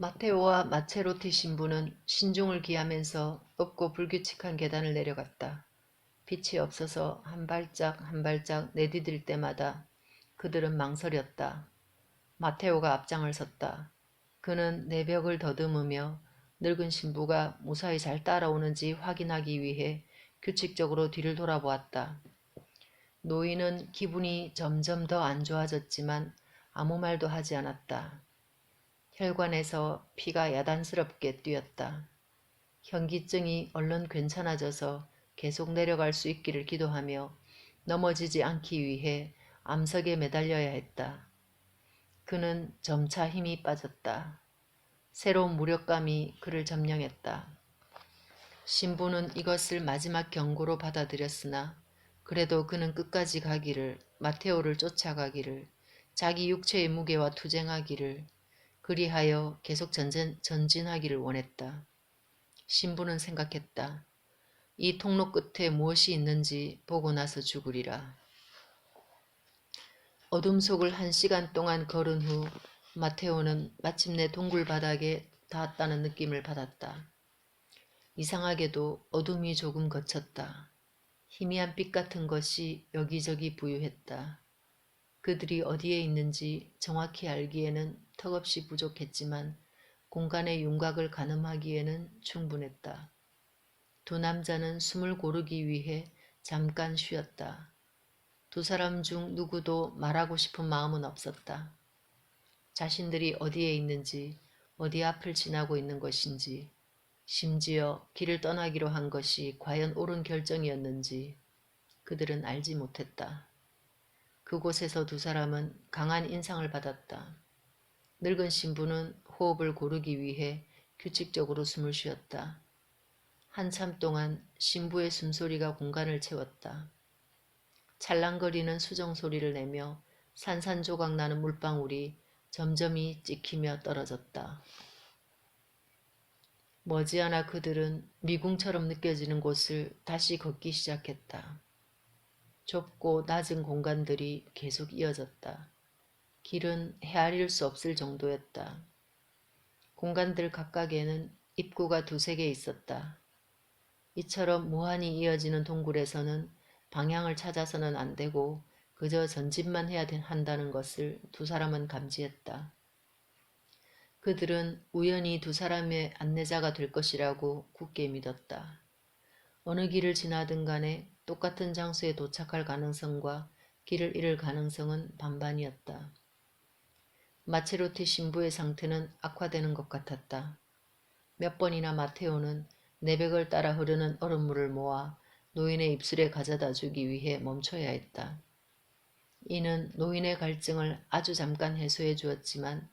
마테오와 마체로티 신부는 신중을 기하면서 높고 불규칙한 계단을 내려갔다. 빛이 없어서 한 발짝 한 발짝 내디딜 때마다 그들은 망설였다. 마테오가 앞장을 섰다. 그는 내벽을 더듬으며 늙은 신부가 무사히 잘 따라오는지 확인하기 위해 규칙적으로 뒤를 돌아보았다. 노인은 기분이 점점 더 안 좋아졌지만 아무 말도 하지 않았다. 혈관에서 피가 야단스럽게 뛰었다. 현기증이 얼른 괜찮아져서 계속 내려갈 수 있기를 기도하며 넘어지지 않기 위해 암석에 매달려야 했다. 그는 점차 힘이 빠졌다. 새로운 무력감이 그를 점령했다. 신부는 이것을 마지막 경고로 받아들였으나 그래도 그는 끝까지 가기를 마테오를 쫓아가기를 자기 육체의 무게와 투쟁하기를 그리하여 계속 전진, 전진하기를 원했다. 신부는 생각했다. 이 통로 끝에 무엇이 있는지 보고 나서 죽으리라. 어둠 속을 한 시간 동안 걸은 후 마테오는 마침내 동굴 바닥에 닿았다는 느낌을 받았다. 이상하게도 어둠이 조금 거쳤다. 희미한 빛 같은 것이 여기저기 부유했다. 그들이 어디에 있는지 정확히 알기에는 턱없이 부족했지만 공간의 윤곽을 가늠하기에는 충분했다. 두 남자는 숨을 고르기 위해 잠깐 쉬었다. 두 사람 중 누구도 말하고 싶은 마음은 없었다. 자신들이 어디에 있는지, 어디 앞을 지나고 있는 것인지, 심지어 길을 떠나기로 한 것이 과연 옳은 결정이었는지 그들은 알지 못했다. 그곳에서 두 사람은 강한 인상을 받았다. 늙은 신부는 호흡을 고르기 위해 규칙적으로 숨을 쉬었다. 한참 동안 신부의 숨소리가 공간을 채웠다. 찰랑거리는 수정 소리를 내며 산산조각 나는 물방울이 점점이 찍히며 떨어졌다. 머지않아 그들은 미궁처럼 느껴지는 곳을 다시 걷기 시작했다. 좁고 낮은 공간들이 계속 이어졌다. 길은 헤아릴 수 없을 정도였다. 공간들 각각에는 입구가 두세 개 있었다. 이처럼 무한히 이어지는 동굴에서는 방향을 찾아서는 안 되고 그저 전진만 해야 한다는 것을 두 사람은 감지했다. 그들은 우연히 두 사람의 안내자가 될 것이라고 굳게 믿었다. 어느 길을 지나든 간에 똑같은 장소에 도착할 가능성과 길을 잃을 가능성은 반반이었다. 마체로티 신부의 상태는 악화되는 것 같았다. 몇 번이나 마테오는 내벽을 따라 흐르는 얼음물을 모아 노인의 입술에 가져다 주기 위해 멈춰야 했다. 이는 노인의 갈증을 아주 잠깐 해소해 주었지만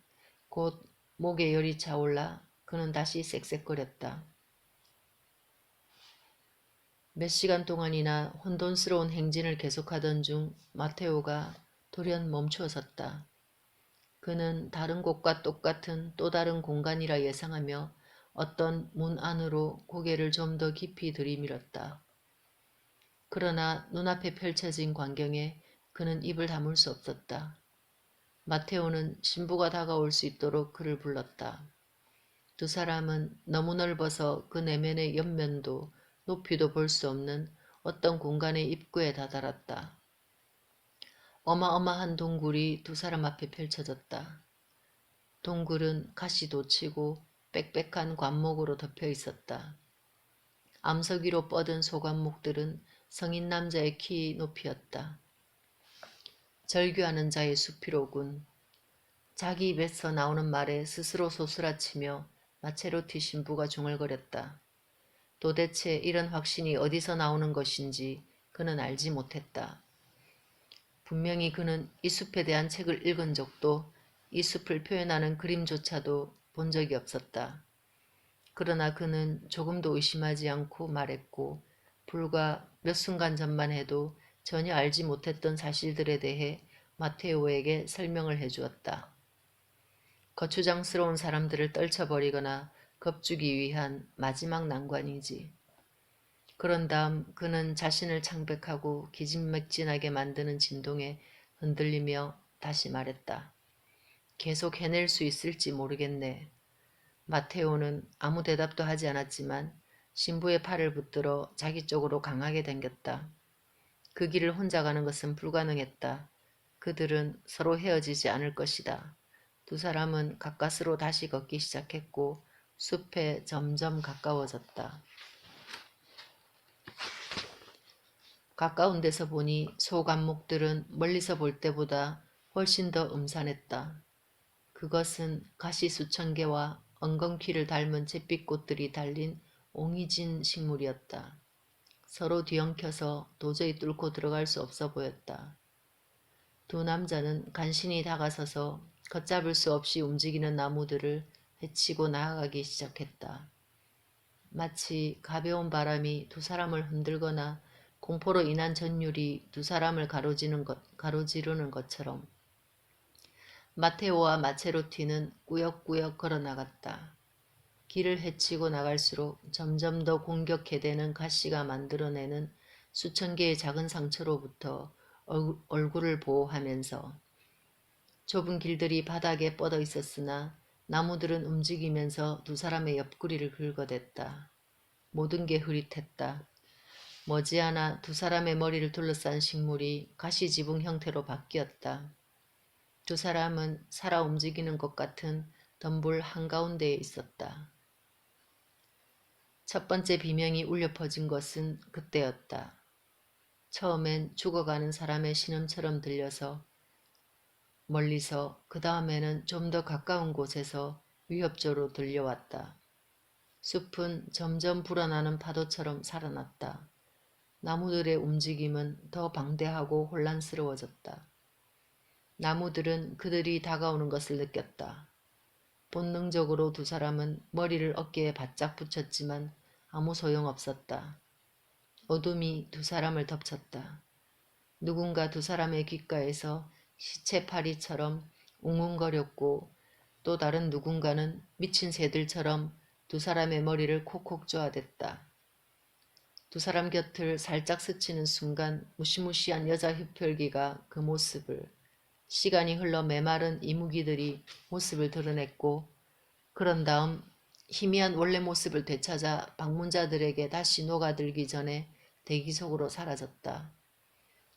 곧 목에 열이 차올라 그는 다시 쌕쌕거렸다. 몇 시간 동안이나 혼돈스러운 행진을 계속하던 중 마테오가 돌연 멈추어 섰다. 그는 다른 곳과 똑같은 또 다른 공간이라 예상하며 어떤 문 안으로 고개를 좀 더 깊이 들이밀었다. 그러나 눈앞에 펼쳐진 광경에 그는 입을 다물 수 없었다. 마테오는 신부가 다가올 수 있도록 그를 불렀다. 두 사람은 너무 넓어서 그 내면의 옆면도 높이도 볼 수 없는 어떤 공간의 입구에 다다랐다. 어마어마한 동굴이 두 사람 앞에 펼쳐졌다. 동굴은 가시도 치고 빽빽한 관목으로 덮여 있었다. 암석 위로 뻗은 소관목들은 성인 남자의 키 높이였다. 절규하는 자의 수피로군. 자기 입에서 나오는 말에 스스로 소스라치며 마체로티 신부가 중얼거렸다. 도대체 이런 확신이 어디서 나오는 것인지 그는 알지 못했다. 분명히 그는 이 숲에 대한 책을 읽은 적도 이 숲을 표현하는 그림조차도 본 적이 없었다. 그러나 그는 조금도 의심하지 않고 말했고 불과 몇 순간 전만 해도 전혀 알지 못했던 사실들에 대해 마테오에게 설명을 해주었다. 거추장스러운 사람들을 떨쳐버리거나 겁주기 위한 마지막 난관이지. 그런 다음 그는 자신을 창백하고 기진맥진하게 만드는 진동에 흔들리며 다시 말했다. 계속 해낼 수 있을지 모르겠네. 마테오는 아무 대답도 하지 않았지만 신부의 팔을 붙들어 자기 쪽으로 강하게 당겼다. 그 길을 혼자 가는 것은 불가능했다. 그들은 서로 헤어지지 않을 것이다. 두 사람은 가까스로 다시 걷기 시작했고 숲에 점점 가까워졌다. 가까운 데서 보니 소감목들은 멀리서 볼 때보다 훨씬 더 음산했다. 그것은 가시 수천 개와 엉겅퀴를 닮은 잿빛꽃들이 달린 옹이진 식물이었다. 서로 뒤엉켜서 도저히 뚫고 들어갈 수 없어 보였다. 두 남자는 간신히 다가서서 걷잡을 수 없이 움직이는 나무들을 헤치고 나아가기 시작했다. 마치 가벼운 바람이 두 사람을 흔들거나 공포로 인한 전율이 두 사람을 가로지는 것, 가로지르는 것처럼 마테오와 마체로티는 꾸역꾸역 걸어 나갔다. 길을 헤치고 나갈수록 점점 더 공격해대는 가시가 만들어내는 수천 개의 작은 상처로부터 얼- 얼굴을 보호하면서 좁은 길들이 바닥에 뻗어 있었으나 나무들은 움직이면서 두 사람의 옆구리를 긁어댔다. 모든 게 흐릿했다. 머지않아 두 사람의 머리를 둘러싼 식물이 가시지붕 형태로 바뀌었다. 두 사람은 살아 움직이는 것 같은 덤불 한가운데에 있었다. 첫 번째 비명이 울려 퍼진 것은 그때였다. 처음엔 죽어가는 사람의 신음처럼 들려서 멀리서 그 다음에는 좀 더 가까운 곳에서 위협적으로 들려왔다. 숲은 점점 불어나는 파도처럼 살아났다. 나무들의 움직임은 더 방대하고 혼란스러워졌다. 나무들은 그들이 다가오는 것을 느꼈다. 본능적으로 두 사람은 머리를 어깨에 바짝 붙였지만 아무 소용없었다. 어둠이 두 사람을 덮쳤다. 누군가 두 사람의 귓가에서 시체 파리처럼 웅웅거렸고 또 다른 누군가는 미친 새들처럼 두 사람의 머리를 콕콕 쪼아댔다. 두 사람 곁을 살짝 스치는 순간 무시무시한 여자 흡혈귀가 그 모습을 시간이 흘러 메마른 이무기들이 모습을 드러냈고 그런 다음 희미한 원래 모습을 되찾아 방문자들에게 다시 녹아들기 전에 대기 속으로 사라졌다.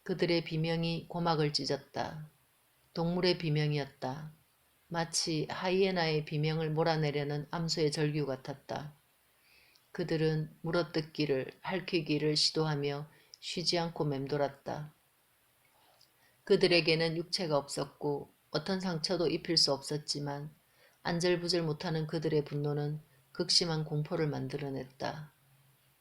그들의 비명이 고막을 찢었다. 동물의 비명이었다. 마치 하이에나의 비명을 몰아내려는 암소의 절규 같았다. 그들은 물어뜯기를 핥히기를 시도하며 쉬지 않고 맴돌았다. 그들에게는 육체가 없었고 어떤 상처도 입힐 수 없었지만 안절부절 못하는 그들의 분노는 극심한 공포를 만들어냈다.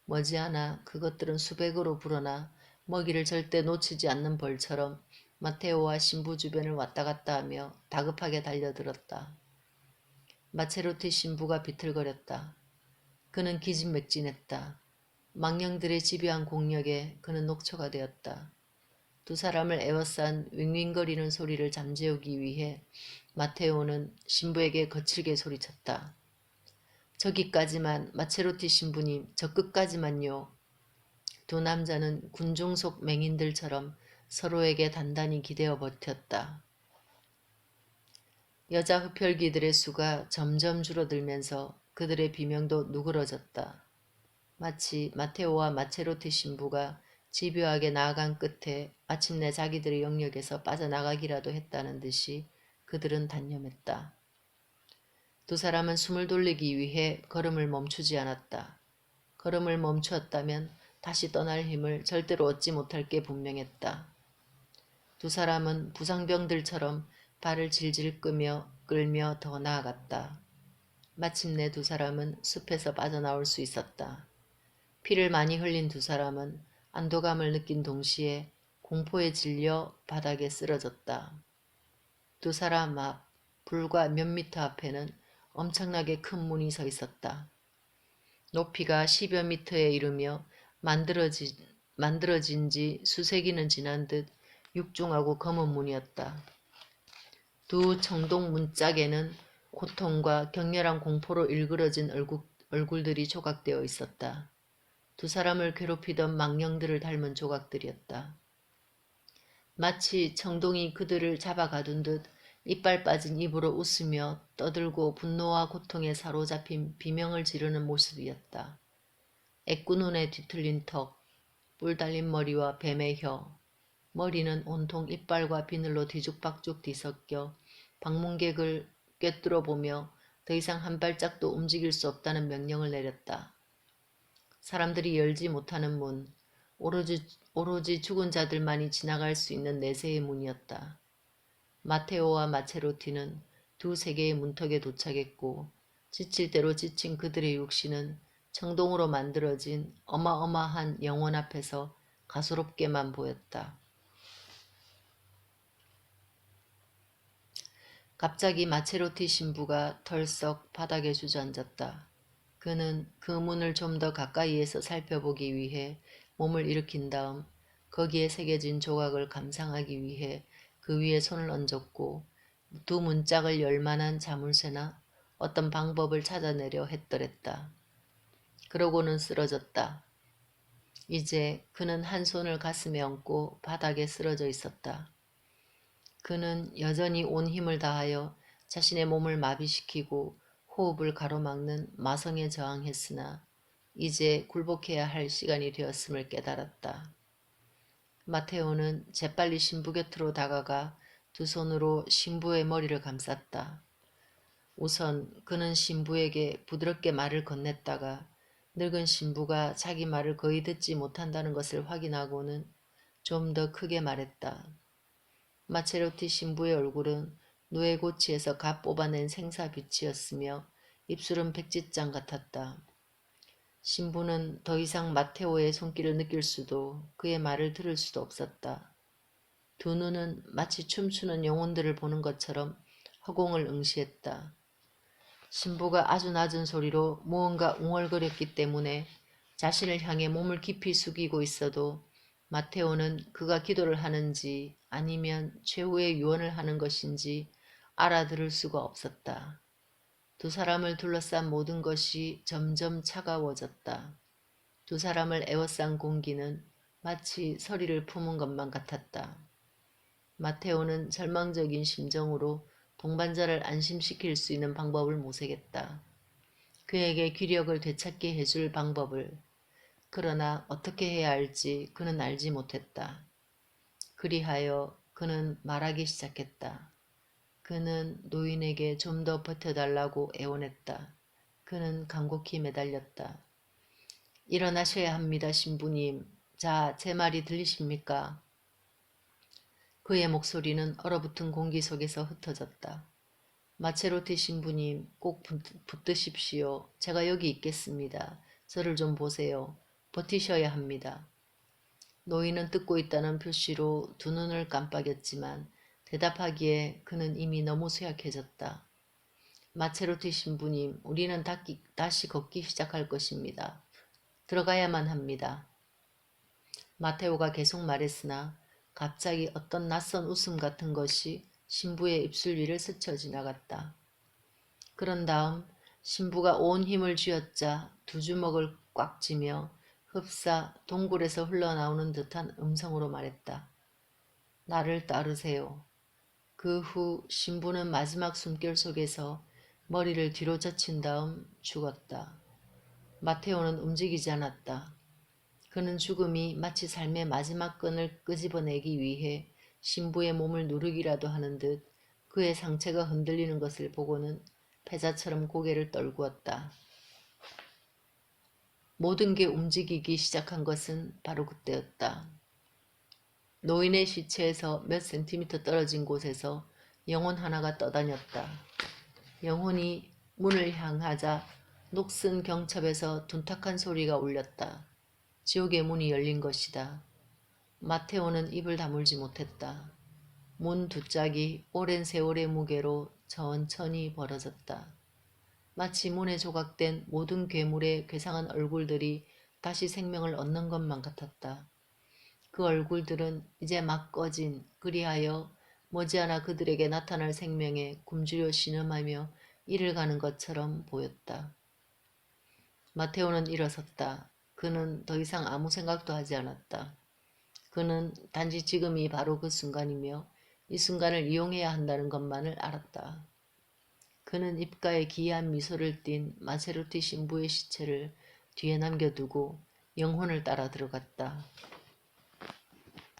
머지않아 그것들은 수백으로 불어나 먹이를 절대 놓치지 않는 벌처럼 마테오와 신부 주변을 왔다 갔다 하며 다급하게 달려들었다. 마체로티 신부가 비틀거렸다. 그는 기진맥진했다. 망령들의 집요한 공력에 그는 녹초가 되었다. 두 사람을 에워싼 윙윙거리는 소리를 잠재우기 위해 마테오는 신부에게 거칠게 소리쳤다. 저기까지만 마체로티 신부님 저 끝까지만요. 두 남자는 군중 속 맹인들처럼 서로에게 단단히 기대어 버텼다. 여자 흡혈귀들의 수가 점점 줄어들면서 그들의 비명도 누그러졌다. 마치 마테오와 마체로티 신부가 집요하게 나아간 끝에 마침내 자기들의 영역에서 빠져나가기라도 했다는 듯이 그들은 단념했다. 두 사람은 숨을 돌리기 위해 걸음을 멈추지 않았다. 걸음을 멈추었다면 다시 떠날 힘을 절대로 얻지 못할 게 분명했다. 두 사람은 부상병들처럼 발을 질질 끄며 끌며 더 나아갔다. 마침내 두 사람은 숲에서 빠져나올 수 있었다. 피를 많이 흘린 두 사람은 안도감을 느낀 동시에 공포에 질려 바닥에 쓰러졌다. 두 사람 앞 불과 몇 미터 앞에는 엄청나게 큰 문이 서 있었다. 높이가 10여 미터에 이르며 만들어진, 만들어진 지 수세기는 지난 듯 육중하고 검은 문이었다. 두 청동 문짝에는 고통과 격렬한 공포로 일그러진 얼굴, 얼굴들이 조각되어 있었다. 두 사람을 괴롭히던 망령들을 닮은 조각들이었다. 마치 청동이 그들을 잡아 가둔 듯 이빨 빠진 입으로 웃으며 떠들고 분노와 고통에 사로잡힌 비명을 지르는 모습이었다. 애꾸눈에 뒤틀린 턱, 뿔 달린 머리와 뱀의 혀, 머리는 온통 이빨과 비늘로 뒤죽박죽 뒤섞여 방문객을 꿰뚫어 보며 더 이상 한 발짝도 움직일 수 없다는 명령을 내렸다. 사람들이 열지 못하는 문, 오로지, 오로지 죽은 자들만이 지나갈 수 있는 내세의 문이었다. 마테오와 마체로티는 두 세계의 문턱에 도착했고 지칠 대로 지친 그들의 육신은 청동으로 만들어진 어마어마한 영혼 앞에서 가소롭게만 보였다. 갑자기 마체로티 신부가 털썩 바닥에 주저앉았다. 그는 그 문을 좀 더 가까이에서 살펴보기 위해 몸을 일으킨 다음 거기에 새겨진 조각을 감상하기 위해 그 위에 손을 얹었고 두 문짝을 열 만한 자물쇠나 어떤 방법을 찾아내려 했더랬다. 그러고는 쓰러졌다. 이제 그는 한 손을 가슴에 얹고 바닥에 쓰러져 있었다. 그는 여전히 온 힘을 다하여 자신의 몸을 마비시키고 호흡을 가로막는 마성에 저항했으나 이제 굴복해야 할 시간이 되었음을 깨달았다. 마테오는 재빨리 신부 곁으로 다가가 두 손으로 신부의 머리를 감쌌다. 우선 그는 신부에게 부드럽게 말을 건넸다가 늙은 신부가 자기 말을 거의 듣지 못한다는 것을 확인하고는 좀 더 크게 말했다. 마체로티 신부의 얼굴은 누에고치에서 갓 뽑아낸 생사빛이었으며 입술은 백지장 같았다. 신부는 더 이상 마테오의 손길을 느낄 수도 그의 말을 들을 수도 없었다. 두 눈은 마치 춤추는 영혼들을 보는 것처럼 허공을 응시했다. 신부가 아주 낮은 소리로 무언가 웅얼거렸기 때문에 자신을 향해 몸을 깊이 숙이고 있어도 마테오는 그가 기도를 하는지 아니면 최후의 유언을 하는 것인지 알아들을 수가 없었다. 두 사람을 둘러싼 모든 것이 점점 차가워졌다. 두 사람을 에워싼 공기는 마치 서리를 품은 것만 같았다. 마테오는 절망적인 심정으로 동반자를 안심시킬 수 있는 방법을 모색했다. 그에게 귀력을 되찾게 해줄 방법을. 그러나 어떻게 해야 할지 그는 알지 못했다. 그리하여 그는 말하기 시작했다. 그는 노인에게 좀 더 버텨달라고 애원했다. 그는 간곡히 매달렸다. 일어나셔야 합니다, 신부님. 자, 제 말이 들리십니까? 그의 목소리는 얼어붙은 공기 속에서 흩어졌다. 마체로티 신부님, 꼭 붙, 붙드십시오. 제가 여기 있겠습니다. 저를 좀 보세요. 버티셔야 합니다. 노인은 듣고 있다는 표시로 두 눈을 깜빡였지만 대답하기에 그는 이미 너무 쇠약해졌다. 마체로티 신부님, 우리는 다기, 다시 걷기 시작할 것입니다. 들어가야만 합니다. 마테오가 계속 말했으나 갑자기 어떤 낯선 웃음 같은 것이 신부의 입술 위를 스쳐 지나갔다. 그런 다음 신부가 온 힘을 쥐었자 두 주먹을 꽉 쥐며 흡사 동굴에서 흘러나오는 듯한 음성으로 말했다. 나를 따르세요. 그 후 신부는 마지막 숨결 속에서 머리를 뒤로 젖힌 다음 죽었다. 마테오는 움직이지 않았다. 그는 죽음이 마치 삶의 마지막 끈을 끄집어내기 위해 신부의 몸을 누르기라도 하는 듯 그의 상체가 흔들리는 것을 보고는 패자처럼 고개를 떨구었다. 모든 게 움직이기 시작한 것은 바로 그때였다. 노인의 시체에서 몇 센티미터 떨어진 곳에서 영혼 하나가 떠다녔다. 영혼이 문을 향하자 녹슨 경첩에서 둔탁한 소리가 울렸다. 지옥의 문이 열린 것이다. 마테오는 입을 다물지 못했다. 문 두 짝이 오랜 세월의 무게로 천천히 벌어졌다. 마치 문에 조각된 모든 괴물의 괴상한 얼굴들이 다시 생명을 얻는 것만 같았다. 그 얼굴들은 이제 막 꺼진 그리하여 머지않아 그들에게 나타날 생명에 굶주려 신음하며 이를 가는 것처럼 보였다. 마테오는 일어섰다. 그는 더 이상 아무 생각도 하지 않았다. 그는 단지 지금이 바로 그 순간이며 이 순간을 이용해야 한다는 것만을 알았다. 그는 입가에 기이한 미소를 띤 마세로티 신부의 시체를 뒤에 남겨두고 영혼을 따라 들어갔다.